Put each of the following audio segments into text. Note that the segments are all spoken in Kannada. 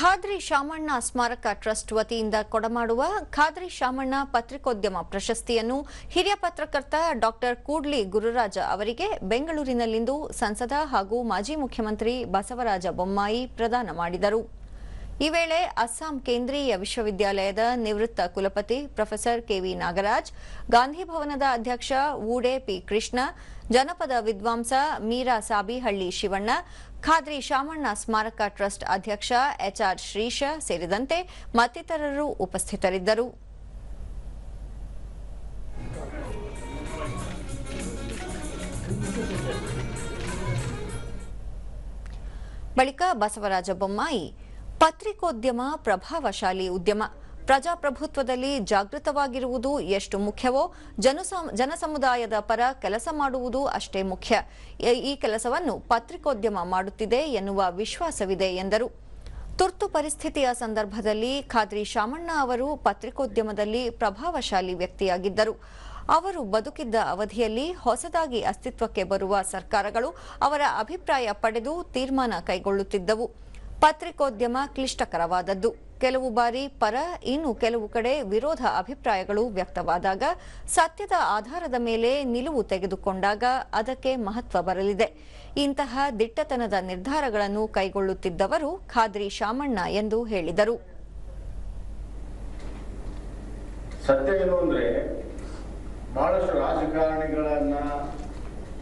ಖಾದ್ರಿ ಶಾಮಣ್ಣ ಸ್ಮಾರಕ ಟ್ರಸ್ಟ್ ವತಿಯಿಂದ ಕೊಡಮಾಡುವ ಖಾದ್ರಿ ಶಾಮಣ್ಣ ಪತ್ರಿಕೋದ್ಯಮ ಪ್ರಶಸ್ತಿಯನ್ನು ಹಿರಿಯ ಪತ್ರಕರ್ತ ಡಾಕ್ಟರ್ ಕೂಡ್ಲಿ ಗುರುರಾಜ ಅವರಿಗೆ ಬೆಂಗಳೂರಿನಲ್ಲಿಂದು ಸಂಸದ ಹಾಗೂ ಮಾಜಿ ಮುಖ್ಯಮಂತ್ರಿ ಬಸವರಾಜ ಬೊಮ್ಮಾಯಿ ಪ್ರದಾನ ಮಾಡಿದರು. ಈ ವೇಳೆ ಅಸ್ಸಾಂ ಕೇಂದ್ರೀಯ ವಿಶ್ವವಿದ್ಯಾಲಯದ ನಿವೃತ್ತ ಕುಲಪತಿ ಪ್ರೊಫೆಸರ್ ಕೆವಿ ನಾಗರಾಜ್, ಗಾಂಧಿ ಭವನದ ಅಧ್ಯಕ್ಷ ವೂಡೆ ಪಿ ಕೃಷ್ಣ, ಜನಪದ ವಿದ್ವಾಂಸ ಮೀರಾ ಸಾಬಿಹಳ್ಳಿ ಶಿವಣ್ಣ, ಖಾದ್ರಿ ಶಾಮಣ್ಣ ಸ್ಮಾರಕ ಟ್ರಸ್ಟ್ ಅಧ್ಯಕ್ಷ ಎಚ್ಆರ್ ಶ್ರೀಶ ಸೇರಿದಂತೆ ಮತ್ತಿತರರು ಉಪಸ್ಥಿತರಿದ್ದರು. ಬಳಿಕ ಬಸವರಾಜ ಬೊಮ್ಮಾಯಿ ಪತ್ರಿಕೋದ್ಯಮ ಪ್ರಭಾವಶಾಲಿ ಉದ್ಯಮ. ಪ್ರಜಾಪ್ರಭುತ್ವದಲ್ಲಿ ಜಾಗೃತವಾಗಿರುವುದು ಎಷ್ಟು ಮುಖ್ಯವೋ ಜನಸಮ- ಜನಸಮುದಾಯದ ಪರ ಕೆಲಸ ಮಾಡುವುದು ಅಷ್ಟೇ ಮುಖ್ಯ. ಈ ಕೆಲಸವನ್ನು ಪತ್ರಿಕೋದ್ಯಮ ಮಾಡುತ್ತಿದೆ ಎನ್ನುವ ವಿಶ್ವಾಸವಿದೆ ಎಂದರು. ತುರ್ತು ಪರಿಸ್ಥಿತಿಯ ಸಂದರ್ಭದಲ್ಲಿ ಖಾದ್ರಿ ಶಾಮಣ್ಣ ಅವರು ಪತ್ರಿಕೋದ್ಯಮದಲ್ಲಿ ಪ್ರಭಾವಶಾಲಿ ವ್ಯಕ್ತಿಯಾಗಿದ್ದರು. ಅವರು ಬದುಕಿದ್ದ ಅವಧಿಯಲ್ಲಿ ಹೊಸದಾಗಿ ಅಸ್ತಿತ್ವಕ್ಕೆ ಬರುವ ಸರ್ಕಾರಗಳು ಅವರ ಅಭಿಪ್ರಾಯ ಪಡೆದು ತೀರ್ಮಾನ ಕೈಗೊಳ್ಳುತ್ತಿದ್ದವು. ಪತ್ರಿಕೋದ್ಯಮ ಕ್ಲಿಷ್ಟಕರವಾದದ್ದು. ಕೆಲವು ಬಾರಿ ಪರ, ಇನ್ನು ಕೆಲವು ಕಡೆ ವಿರೋಧ ಅಭಿಪ್ರಾಯಗಳು ವ್ಯಕ್ತವಾದಾಗ ಸತ್ಯದ ಆಧಾರದ ಮೇಲೆ ನಿಲುವು ತೆಗೆದುಕೊಂಡಾಗ ಅದಕ್ಕೆ ಮಹತ್ವ ಬರಲಿದೆ. ಇಂತಹ ದಿಟ್ಟತನದ ನಿರ್ಧಾರಗಳನ್ನು ಕೈಗೊಳ್ಳುತ್ತಿದ್ದವರು ಖಾದ್ರಿ ಶಾಮಣ್ಣ ಎಂದು ಹೇಳಿದರು. ಸತ್ಯ ಏನು ಬಹಳಷ್ಟು ರಾಜಕಾರಣಿಗಳನ್ನ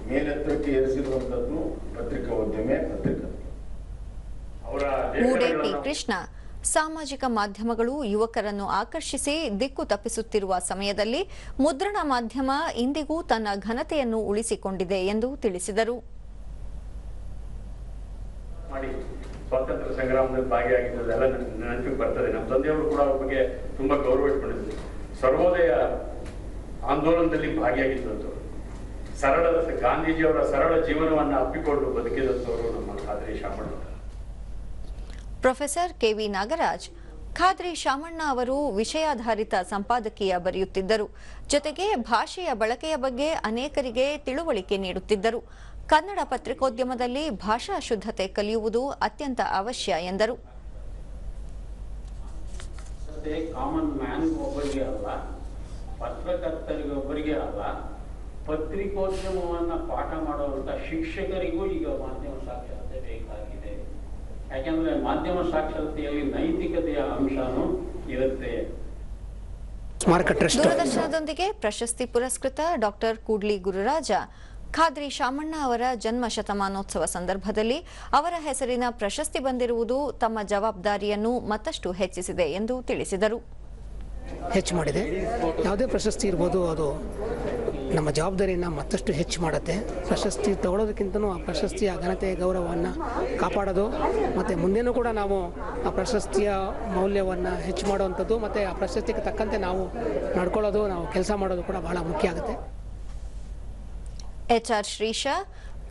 ಮೇಲೆತ್ತಕ್ಕೆ ಏರಿಸಿರುವಂತದ್ದು ಪತ್ರಿಕಾ ಉದ್ಯಮೆ ಪತ್ರಿಕಾ ಅವರ ಮೂಡೆ ಪಿ ಲೇಖನಗಳನ್ನ- ಕೃಷ್ಣ. ಸಾಮಾಜಿಕ ಮಾಧ್ಯಮಗಳು ಯುವಕರನ್ನು ಆಕರ್ಷಿಸಿ ದಿಕ್ಕು ತಪ್ಪಿಸುತ್ತಿರುವ ಸಮಯದಲ್ಲಿ ಮುದ್ರಣ ಮಾಧ್ಯಮ ಇಂದಿಗೂ ತನ್ನ ಘನತೆಯನ್ನು ಉಳಿಸಿಕೊಂಡಿದೆ ಎಂದು ತಿಳಿಸಿದರು. ಸ್ವಾತಂತ್ರ್ಯ ಸಂಗ್ರಾಮದಲ್ಲಿ ಭಾಗಿಯಾಗಿದ್ದೆಲ್ಲ ನೆನಪಿಗೆ ಬರ್ತದೆ. ನಮ್ಮ ತಂದೆಯವರು ಕೂಡ ಅವ್ರ ಬಗ್ಗೆ ತುಂಬಾ ಗೌರವ ಇಟ್ಕೊಂಡಿದ್ರು. ಸರ್ವೋದಯ ಆಂದೋಲನದಲ್ಲಿ ಭಾಗಿಯಾಗಿದ್ದಂಥವ್ರು ಸರಳ ಗಾಂಧೀಜಿಯವರ ಸರಳ ಜೀವನವನ್ನು ಅಪ್ಪಿಕೊಂಡು ಬದುಕಿದಂಥವರು ನಮ್ಮ Khadri Shamanna professor K V Nagaraj, Khadri Shamanna ಅವರು ವಿಷಯಾಧಾರಿತ ಸಂಪಾದಕೀಯ ಬರೆಯುತ್ತಿದ್ದರು. ಜೊತೆಗೆ ಭಾಷೆಯ ಬಳಕೆಯ ಬಗ್ಗೆ ಅನೇಕರಿಗೆ ತಿಳುವಳಿಕೆ ನೀಡುತ್ತಿದ್ದರು. ಕನ್ನಡ ಪತ್ರಿಕೋದ್ಯಮದಲ್ಲಿ ಭಾಷಾ ಶುದ್ಧತೆ ಕಲಿಯುವುದು ಅತ್ಯಂತ ಅವಶ್ಯ ಎಂದರು. ಪತ್ರಿಕೋದ್ಯಮವನ್ನು ಪಾಠ ಮಾಡುವಂತ ಶಿಕ್ಷಕರಿಗೂ ಈಗ ಮಾಧ್ಯಮ ಸಾಕ್ಷರತೆ ಬೇಕಾಗಿದೆ. ಯಾಕೆಂದ್ರೆ ಮಾಧ್ಯಮ ಸಾಕ್ಷರತೆಯಲ್ಲಿ ನೈತಿಕತೆಯ ಅಂಶನೂ ಇರುತ್ತೆ. ದೂರದರ್ಶನದೊಂದಿಗೆ ಪ್ರಶಸ್ತಿ ಪುರಸ್ಕೃತ ಡಾಕ್ಟರ್ ಕೂಡ್ಲಿ ಗುರುರಾಜ. ಖಾದ್ರಿ ಶಾಮಣ್ಣ ಅವರ ಜನ್ಮ ಶತಮಾನೋತ್ಸವ ಸಂದರ್ಭದಲ್ಲಿ ಅವರ ಹೆಸರಿನ ಪ್ರಶಸ್ತಿ ಬಂದಿರುವುದು ತಮ್ಮ ಜವಾಬ್ದಾರಿಯನ್ನು ಮತ್ತಷ್ಟು ಹೆಚ್ಚಿಸಿದೆ ಎಂದು ತಿಳಿಸಿದರು. ಹೆಚ್ಚು ಮಾಡಿದೆ. ಯಾವುದೇ ಪ್ರಶಸ್ತಿ ಇರ್ಬೋದು ಅದು ನಮ್ಮ ಜವಾಬ್ದಾರಿಯನ್ನು ಮತ್ತಷ್ಟು ಹೆಚ್ಚು ಮಾಡುತ್ತೆ. ಪ್ರಶಸ್ತಿ ತಗೊಳ್ಳೋದಕ್ಕಿಂತನೂ ಆ ಪ್ರಶಸ್ತಿಯ ಘನತೆ ಗೌರವವನ್ನು ಕಾಪಾಡೋದು ಮತ್ತು ಮುಂದೇನೂ ಕೂಡ ನಾವು ಆ ಪ್ರಶಸ್ತಿಯ ಮೌಲ್ಯವನ್ನು ಹೆಚ್ಚು ಮಾಡುವಂಥದ್ದು ಮತ್ತು ಆ ಪ್ರಶಸ್ತಿಗೆ ತಕ್ಕಂತೆ ನಾವು ನಡ್ಕೊಳ್ಳೋದು, ನಾವು ಕೆಲಸ ಮಾಡೋದು ಕೂಡ ಬಹಳ ಮುಖ್ಯ ಆಗುತ್ತೆ. ಎಚ್ ಆರ್ ಶ್ರೀಶ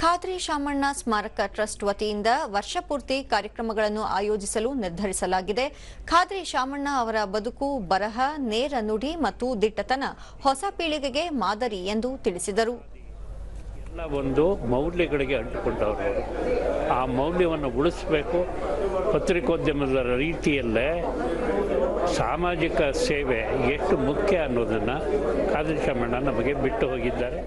ಖಾದ್ರಿ ಶಾಮಣ್ಣ ಸ್ಮಾರಕ ಟ್ರಸ್ಟ್ ವತಿಯಿಂದ ವರ್ಷಪೂರ್ತಿ ಕಾರ್ಯಕ್ರಮಗಳನ್ನು ಆಯೋಜಿಸಲು ನಿರ್ಧರಿಸಲಾಗಿದೆ. ಖಾದ್ರಿ ಶಾಮಣ್ಣ ಅವರ ಬದುಕು, ಬರಹ, ನೇರ ನುಡಿ ಮತ್ತು ದಿಟ್ಟತನ ಹೊಸ ಪೀಳಿಗೆಗೆ ಮಾದರಿ ಎಂದು ತಿಳಿಸಿದರು. ಒಂದು ಮೌಲ್ಯಗಳಿಗೆ ಅಂಟಿಕೊಂಡವರು ಆ ಮೌಲ್ಯವನ್ನು ಉಳಿಸಬೇಕು. ಪತ್ರಿಕೋದ್ಯಮದ ರೀತಿಯಲ್ಲೇ ಸಾಮಾಜಿಕ ಸೇವೆ ಎಷ್ಟು ಮುಖ್ಯ ಅನ್ನೋದನ್ನು ಖಾದ್ರಿ ಶಾಮಣ್ಣ ನಮಗೆ ಬಿಟ್ಟು ಹೋಗಿದ್ದಾರೆ.